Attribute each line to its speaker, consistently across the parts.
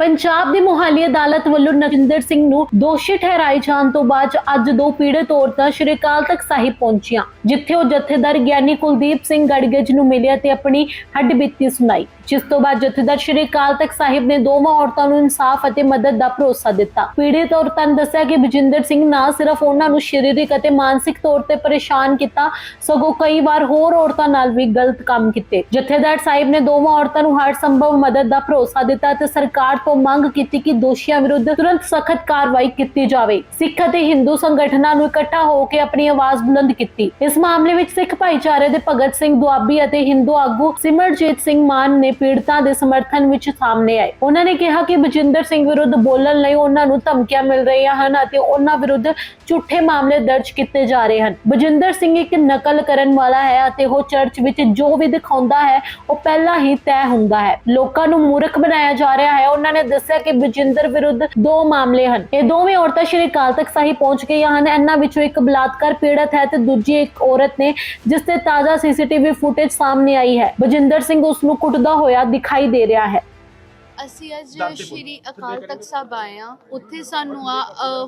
Speaker 1: ਪੰਜਾਬ ਦੀ ਮੁਹਾਲੀ ਅਦਾਲਤ ਵੱਲੋਂ ਨਰਿੰਦਰ ਸਿੰਘ ਨੂੰ ਦੋਸ਼ੀ ਠਹਿਰਾਏ ਜਾਣ ਤੋਂ ਬਾਅਦ ਅੱਜ ਦੋ ਪੀੜਤ ਔਰਤਾਂ ਸ਼੍ਰੀ ਅਕਾਲ ਤਖਤ ਸਾਹਿਬ ਪਹੁੰਚੀਆਂ, ਜਿੱਥੇ ਉਹ ਜਥੇਦਾਰ ਗਿਆਨੀ ਕੁਲਦੀਪ ਸਿੰਘ ਗੜਗੜ ਨੂੰ ਮਿਲਿਆ ਤੇ ਆਪਣੀ ਹੱਡਬੀਤੀ ਸੁਣਾਈ। ਜਿਸ ਤੋਂ ਬਾਅਦ ਜਥੇਦਾਰ ਸ਼੍ਰੀ ਅਕਾਲ ਤਖਤ ਸਾਹਿਬ ਨੇ ਦੋਵਾਂ ਔਰਤਾਂ ਨੂੰ ਇਨਸਾਫ ਅਤੇ ਮਦਦ ਦਾ ਭਰੋਸਾ ਦਿੱਤਾ। ਪੀੜਤ ਔਰਤਾਂ ਨੇ ਦੱਸਿਆ ਕਿ ਬਜਿੰਦਰ ਸਿੰਘ ਨਾ ਸਿਰਫ ਉਹਨਾਂ ਨੂੰ ਸਰੀਰਕ ਅਤੇ ਮਾਨਸਿਕ ਤੌਰ ਤੇ ਪਰੇਸ਼ਾਨ ਕੀਤਾ, ਸਗੋਂ ਕਈ ਵਾਰ ਹੋਰ ਔਰਤਾਂ ਨਾਲ ਵੀ ਗਲਤ ਕੰਮ ਕੀਤੇ। ਜਥੇਦਾਰ ਸਾਹਿਬ ਨੇ ਦੋਵਾਂ ਔਰਤਾਂ ਨੂੰ ਹਰ ਸੰਭਵ ਮਦਦ ਦਾ ਭਰੋਸਾ ਦਿੱਤਾ ਤੇ ਸਰਕਾਰ ਤੋਂ ਮੰਗ ਕੀਤੀ ਕਿ ਦੋਸ਼ੀਆਂ ਵਿਰੁੱਧ ਤੁਰੰਤ ਸਖਤ ਕਾਰਵਾਈ ਕੀਤੀ ਜਾਵੇ। ਸਿੱਖ ਅਤੇ ਹਿੰਦੂ ਸੰਗਠਨਾਂ ਨੂੰ ਇਕੱਠਾ ਹੋ ਕੇ ਆਪਣੀ ਆਵਾਜ਼ ਬੁਲੰਦ ਕੀਤੀ। ਇਸ ਮਾਮਲੇ ਵਿੱਚ ਸਿੱਖ ਭਾਈਚਾਰੇ ਦੇ ਭਗਤ ਸਿੰਘ ਦੁਆਬੀ ਅਤੇ ਹਿੰਦੂ ਆਗੂ ਸਿਮਰਜੀਤ ਸਿੰਘ ਮਾਨ ਨੇ ਪੀੜਤਾਂ ਦੇ ਸਮਰਥਨ ਵਿੱਚ ਸਾਹਮਣੇ ਆਏ। ਉਹਨਾਂ ਨੇ ਕਿਹਾ ਕਿ ਬਜਿੰਦਰ ਸਿੰਘ ਵਿਰੁੱਧ ਬੋਲਣ ਲਈ ਉਹਨਾਂ ਨੂੰ ਧਮਕੀਆਂ ਮਿਲ ਰਹੀਆਂ ਹਨ ਅਤੇ ਉਹਨਾਂ ਵਿਰੁੱਧ ਝੂਠੇ ਮਾਮਲੇ ਦਰਜ ਕੀਤੇ ਜਾ ਰਹੇ ਹਨ। ਬਜਿੰਦਰ ਸਿੰਘ ਇੱਕ ਨਕਲ ਕਰਨ ਵਾਲਾ ਹੈ ਅਤੇ ਉਹ ਚਰਚ ਵਿੱਚ ਜੋ ਵੀ ਦਿਖਾਉਂਦਾ ਹੈ, ਉਹ ਪਹਿਲਾਂ ਹੀ ਤੈਅ ਹੁੰਦਾ ਹੈ। ਲੋਕਾਂ ਨੂੰ ਮੂਰਖ ਬਣਾਇਆ ਜਾ ਰਿਹਾ ਹੈ। ਉਹਨਾਂ ਨੇ ਦੱਸਿਆ ਕਿ ਬਜਿੰਦਰ ਵਿਰੁੱਧ ਦੋ ਮਾਮਲੇ ਹਨ। ਇਹ ਦੋਵੇਂ ਔਰਤਾਂ ਸ਼੍ਰੀ ਅਕਾਲ ਤਖਤ ਸਾਹਿਬ ਪਹੁੰਚ ਗਈਆਂ ਹਨ। ਇਹਨਾਂ ਵਿੱਚੋਂ ਇੱਕ ਬਲਾਤਕਾਰ ਪੀੜਤ ਹੈ ਤੇ ਦੂਜੀ ਇੱਕ ਔਰਤ ਨੇ, ਜਿਸ ਤੇ ਤਾਜ਼ਾ ਸੀਸੀਟੀਵੀ ਫੁਟੇਜ ਸਾਹਮਣੇ ਆਈ ਹੈ। ਬਜਿੰਦਰ ਸਿੰਘ ਉਸ ਨੂੰ ਕੁੱਟਦਾ ਹੋਇਆ ਦਿਖਾਈ ਦੇ ਰਿਹਾ ਹੈ।
Speaker 2: ਅਸੀਂ ਅੱਜ ਸ਼੍ਰੀ ਅਕਾਲ ਤਖਤ ਸਾਹਿਬ ਆਏ ਆ ਉੱਥੇ ਸਾਨੂੰ ਆ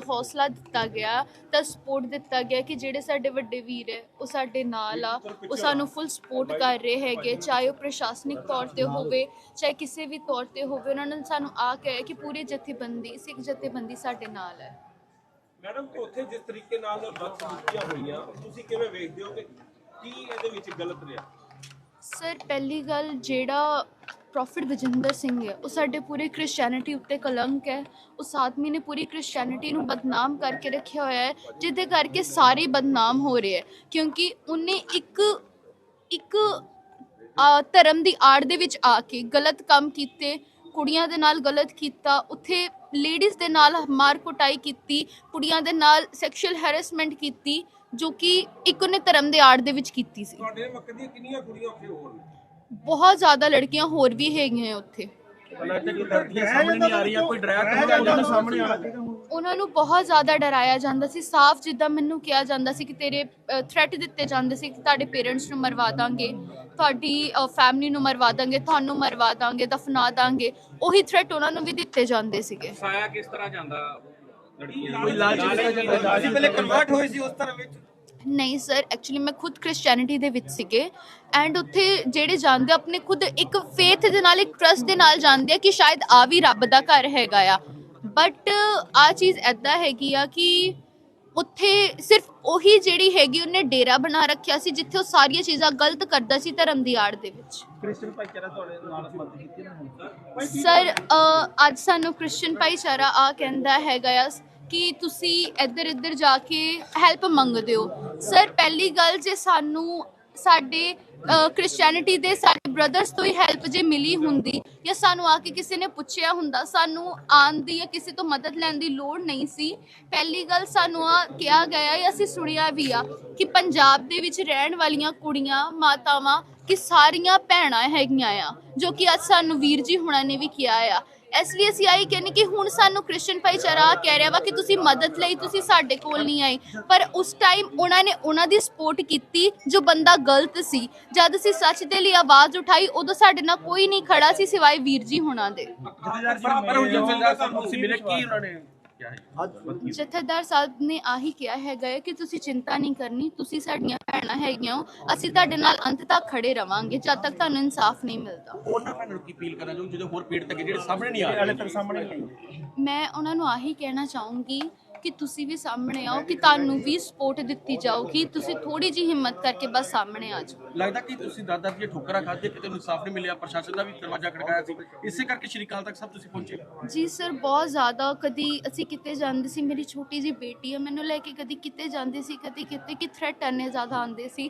Speaker 2: ਹੌਸਲਾ ਦਿੱਤਾ ਗਿਆ ਤਾਂ ਸਪੋਰਟ ਦਿੱਤਾ ਗਿਆ ਕਿ ਜਿਹੜੇ ਸਾਡੇ ਵੱਡੇ ਵੀਰ ਹੈ ਉਹ ਸਾਡੇ ਨਾਲ ਆ ਉਹ ਸਾਨੂੰ ਫੁੱਲ ਸਪੋਰਟ ਕਰ ਰਹੇ ਹੈਗੇ ਚਾਹੇ ਉਹ ਪ੍ਰਸ਼ਾਸਨਿਕ ਤੌਰ ਤੇ ਹੋਵੇ ਚਾਹੇ ਕਿਸੇ ਵੀ ਤੌਰ ਤੇ ਹੋਵੇ ਉਹਨਾਂ ਨੇ ਸਾਨੂੰ ਆ ਕਿਹਾ ਕਿ ਪੂਰੀ ਜਥੇਬੰਦੀ ਸਿੱਖ ਜਥੇਬੰਦੀ ਸਾਡੇ ਨਾਲ ਹੈ।
Speaker 3: ਮੈਡਮ ਉੱਥੇ ਜਿਸ ਤਰੀਕੇ ਨਾਲ ਬਦਸਲੂਕੀਆਂ ਹੋਈਆਂ ਤੁਸੀਂ ਕਿਵੇਂ ਵੇਖਦੇ ਹੋ ਕਿ ਕੀ ਇਹਦੇ ਵਿੱਚ ਗਲਤ ਰਿਹਾ?
Speaker 2: ਸਰ ਪਹਿਲੀ ਗੱਲ ਜਿਹੜਾ ਪ੍ਰੋਫਿਟ ਵਜਿੰਦਰ ਸਿੰਘ ਹੈ ਉਹ ਸਾਡੇ ਪੂਰੇ ਕ੍ਰਿਸਚੀਅਨਿਟੀ ਉੱਤੇ ਕਲੰਕ ਹੈ। ਉਸ ਆਦਮੀ ਨੇ ਪੂਰੀ ਕ੍ਰਿਸਚੀਅਨਿਟੀ ਨੂੰ ਬਦਨਾਮ ਕਰਕੇ ਰੱਖਿਆ ਹੋਇਆ ਹੈ ਜਿਹਦੇ ਕਰਕੇ ਸਾਰੇ ਬਦਨਾਮ ਹੋ ਰਹੇ ਹੈ। ਕਿਉਂਕਿ ਉਹਨੇ ਇੱਕ ਇੱਕ ਆ, ਧਰਮ ਦੀ ਆੜ ਦੇ ਵਿੱਚ ਆ ਕੇ ਗਲਤ ਕੰਮ ਕੀਤੇ ਕੁੜੀਆਂ ਦੇ ਨਾਲ ਗਲਤ ਕੀਤਾ ਉੱਥੇ ਲੇਡੀਜ਼ ਦੇ ਨਾਲ ਮਾਰ ਕੁਟਾਈ ਕੀਤੀ ਕੁੜੀਆਂ ਦੇ ਨਾਲ ਸੈਕਸ਼ੂਅਲ ਹੈਰੈਸਮੈਂਟ ਕੀਤੀ ਜੋ ਕਿ ਇੱਕ ਉਹਨੇ ਧਰਮ ਦੇ ਆੜ ਦੇ ਵਿੱਚ ਕੀਤੀ ਸੀ।
Speaker 3: ਤੁਹਾਡੇ ਦੀਆਂ ਕਿੰਨੀਆਂ ਕੁੜੀਆਂ ਉੱਥੇ ਹੋਰ ਨੇ?
Speaker 2: ਬਹੁਤ ਜ਼ਿਆਦਾ ਲੜਕੀਆਂ ਹੋਰ ਵੀ ਹੈਗੀਆਂ ਉੱਥੇ। ਉਹਨਾਂ ਨੂੰ ਬਹੁਤ ਜ਼ਿਆਦਾ ਡਰਾਇਆ ਜਾਂਦਾ ਸੀ ਸਾਫ਼ ਜਿੱਦਾਂ ਮੈਨੂੰ ਕਿਹਾ ਜਾਂਦਾ ਸੀ ਕਿ ਤੇਰੇ ਥ੍ਰੈਟ ਦਿੱਤੇ ਜਾਂਦੇ ਸੀ ਕਿ ਤੁਹਾਡੇ ਪੇਰੈਂਟਸ ਨੂੰ ਮਰਵਾ ਦਾਂਗੇ ਤੁਹਾਡੀ ਫੈਮਿਲੀ ਨੂੰ ਮਰਵਾ ਦਾਂਗੇ ਤੁਹਾਨੂੰ ਮਰਵਾ ਦਾਂਗੇ ਦਫਨਾ ਦਾਂਗੇ ਉਹੀ ਥ੍ਰੈਟ ਉਹਨਾਂ ਨੂੰ ਵੀ ਦਿੱਤੇ ਜਾਂਦੇ ਸੀਗੇ।
Speaker 4: ਫਾਇਆ ਕਿਸ ਤਰ੍ਹਾਂ ਜਾਂਦਾ? ਲੜਕੀਆਂ
Speaker 3: ਕੋਈ ਲਾਲਚ ਪਹਿਲੇ ਕਨਵਰਟ ਹੋਏ ਸੀ ਉਸ ਤਰ੍ਹਾਂ ਵਿੱਚ।
Speaker 2: ਨਹੀਂ ਸਰ ਐਕਚੁਅਲੀ ਮੈਂ ਖੁਦ ਕ੍ਰਿਸਚੀਅਨਿਟੀ ਦੇ ਵਿੱਚ ਸੀਗੇ ਐਂਡ ਉੱਥੇ ਜਿਹੜੇ ਜਾਂਦੇ ਆਪਣੇ ਖੁਦ ਇੱਕ ਫੇਥ ਦੇ ਨਾਲ ਇੱਕ ਟਰਸਟ ਦੇ ਨਾਲ ਜਾਂਦੇ ਆ ਕਿ ਸ਼ਾਇਦ ਆ ਵੀ ਰੱਬ ਦਾ ਘਰ ਹੈਗਾ ਆ। ਬਟ ਆ ਚੀਜ਼ ਐਦਾਂ ਹੈਗੀ ਆ ਕਿ ਉੱਥੇ ਸਿਰਫ ਉਹੀ ਜਿਹੜੀ ਹੈਗੀ ਉਹਨੇ ਡੇਰਾ ਬਣਾ ਰੱਖਿਆ ਸੀ ਜਿੱਥੇ ਉਹ ਸਾਰੀਆਂ ਚੀਜ਼ਾਂ ਗਲਤ ਕਰਦਾ ਸੀ ਧਰਮ ਦੀ ਆੜ ਦੇ ਵਿੱਚ।
Speaker 3: ਕ੍ਰਿਸਚਨ ਭਾਈਚਾਰਾ ਤੁਹਾਡੇ ਨਾਲ ਮਦਦ ਕੀਤੀ ਨਾ
Speaker 2: ਸਰ ਅ, ਅੱਜ ਸਾਨੂੰ ਕ੍ਰਿਸਚੀਅਨ ਭਾਈਚਾਰਾ ਆ ਕਹਿੰਦਾ ਹੈਗਾ ਆ ਕਿ ਤੁਸੀਂ ਇੱਧਰ ਇੱਧਰ ਜਾ ਕੇ ਹੈਲਪ ਮੰਗਦੇ ਹੋ। ਸਰ ਪਹਿਲੀ ਗੱਲ ਜੇ ਸਾਨੂੰ ਸਾਡੇ ਕ੍ਰਿਸਚੀਅਨਿਟੀ ਦੇ ਸਾਡੇ ਬ੍ਰਦਰਸ ਤੋਂ ਹੀ ਹੈਲਪ ਜੇ ਮਿਲੀ ਹੁੰਦੀ ਜਾਂ ਸਾਨੂੰ ਆ ਕੇ ਕਿਸੇ ਨੇ ਪੁੱਛਿਆ ਹੁੰਦਾ, ਸਾਨੂੰ ਆਉਣ ਦੀ ਜਾਂ ਕਿਸੇ ਤੋਂ ਮਦਦ ਲੈਣ ਦੀ ਲੋੜ ਨਹੀਂ ਸੀ। ਪਹਿਲੀ ਗੱਲ ਸਾਨੂੰ ਆ ਕਿਹਾ ਗਿਆ ਜਾਂ ਅਸੀਂ ਸੁਣਿਆ ਵੀ ਆ ਕਿ ਪੰਜਾਬ ਦੇ ਵਿੱਚ ਰਹਿਣ ਵਾਲੀਆਂ ਕੁੜੀਆਂ, ਮਾਤਾਵਾਂ ਕਿ ਸਾਰੀਆਂ ਭੈਣਾਂ ਹੈਗੀਆਂ ਆ, ਜੋ ਕਿ ਅੱਜ ਸਾਨੂੰ ਵੀਰ ਜੀ ਹੁਣਾਂ ਨੇ ਵੀ ਕਿਹਾ ਆ। ਇਸ ਲਈ ਅਸੀਂ ਆਈ ਕਹਿੰਦੇ ਕਿ ਹੁਣ ਸਾਨੂੰ ਕ੍ਰਿਸਚੀਅਨ ਭਾਈਚਾਰਾ ਕਹਿ ਰਿਹਾ ਵਾ ਕਿ ਤੁਸੀਂ ਮਦਦ ਲਈ ਤੁਸੀਂ ਸਾਡੇ ਕੋਲ ਨਹੀਂ ਆਏ। ਪਰ ਉਸ ਟਾਈਮ ਉਹਨਾਂ ਨੇ ਉਹਨਾਂ ਦੀ ਸਪੋਰਟ ਕੀਤੀ ਜੋ ਬੰਦਾ ਗਲਤ ਸੀ। ਜਦ ਅਸੀਂ ਸੱਚ ਦੇ ਲਈ ਆਵਾਜ਼ ਉਠਾਈ ਉਦੋਂ ਸਾਡੇ ਨਾਲ ਕੋਈ ਨਹੀਂ ਖੜਾ ਸੀ ਸਿਵਾਏ ਵੀਰ ਜੀ ਹੁਣਾਂ ਦੇ।
Speaker 3: ਪਰ ਹੁਣ ਜਥੇਦਾਰ ਸਾਹਿਬ ਤੁਸੀਂ ਮਿਲੇ ਕੀ ਉਹਨਾਂ ਨੇ ਕਿਹਾ ਹੈ?
Speaker 2: ਜਥੇਦਾਰ ਸਾਹਿਬ ਨੇ ਆਹੀ ਕਿਹਾ ਹੈਗਾ ਹੈ ਕਿ ਤੁਸੀਂ ਚਿੰਤਾ ਨਹੀਂ ਕਰਨੀ ਤੁਸੀਂ ਸਾਡੀਆਂ ਭੈਣਾਂ ਹੈਗੀਆਂ ਹੋ ਅਸੀਂ ਤੁਹਾਡੇ ਨਾਲ ਅੰਤ ਤੱਕ ਖੜੇ ਰਵਾਂਗੇ ਜਦ ਤੱਕ ਤੁਹਾਨੂੰ ਇਨਸਾਫ ਨਹੀਂ ਮਿਲਦਾ।
Speaker 4: ਉਹਨਾਂ ਭੈਣਾਂ ਨੂੰ ਕੀ ਅਪੀਲ ਕਰਨਾ ਚਾਹੁੰਦੇ ਜਿਹੜੇ ਹੋਰ ਪੀੜ ਤੱਕ ਜਿਹੜੇ ਸਾਹਮਣੇ ਨਹੀਂ ਆ ਰਹੇ?
Speaker 3: ਹਾਲੇ ਤੱਕ ਸਾਹਮਣੇ ਨਹੀਂ
Speaker 2: ਮੈਂ ਉਹਨਾਂ ਨੂੰ ਆਹੀ ਕਹਿਣਾ ਚਾਹੂੰਗੀ ਕਿ ਤੁਸੀਂ ਵੀ ਸਾਹਮਣੇ ਆਓ ਕਿ ਤੁਹਾਨੂੰ ਵੀ ਸਪੋਰਟ ਦਿੱਤੀ ਜਾਊਗੀ। ਤੁਸੀਂ ਥੋੜੀ ਜਿਹੀ ਹਿੰਮਤ ਕਰਕੇ ਬਸ ਸਾਹਮਣੇ ਆ ਜਾਓ।
Speaker 4: ਲੱਗਦਾ ਕਿ ਤੁਸੀਂ ਦਾਦਾ ਦੀਆਂ ਠੋਕਰਾਂ ਖਾਧੇ ਕਿਤੇ ਇਨਸਾਫ ਨਹੀਂ ਮਿਲਿਆ ਪ੍ਰਸ਼ਾਸਨ ਦਾ ਵੀ ਦਰਵਾਜ਼ਾ ਖੜਕਾਇਆ ਸੀ। ਇਸੇ ਕਰਕੇ ਸ਼੍ਰੀ ਅਕਾਲ ਤੱਕ ਸਭ ਤੁਸੀਂ ਪਹੁੰਚੇ।
Speaker 2: ਜੀ ਸਰ ਬਹੁਤ ਜ਼ਿਆਦਾ ਕਦੀ ਅਸੀਂ ਕਿਤੇ ਜਾਂਦੇ ਸੀ ਮੇਰੀ ਛੋਟੀ ਜੀ ਬੇਟੀ ਹੈ ਮੈਨੂੰ ਲੈ ਕੇ ਕਦੀ ਕਿਤੇ ਜਾਂਦੇ ਸੀ ਕਦੀ ਕਿਤੇ ਕਿ ਥ੍ਰੈਟ ਇੰਨੇ ਜ਼ਿਆਦਾ ਆਉਂਦੇ ਸੀ।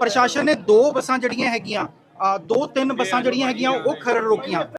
Speaker 5: ਪ੍ਰਸ਼ਾਸਨ ਨੇ ਦੋ ਬੱਸਾਂ ਜਿਹੜੀਆਂ ਹੈਗੀਆਂ ਆ ਦੋ ਤਿੰਨ ਬੱਸਾਂ ਜਿਹੜੀਆਂ ਹੈਗੀਆਂ, ਉਹ ਖਰੜ ਰੋਕੀਆਂ।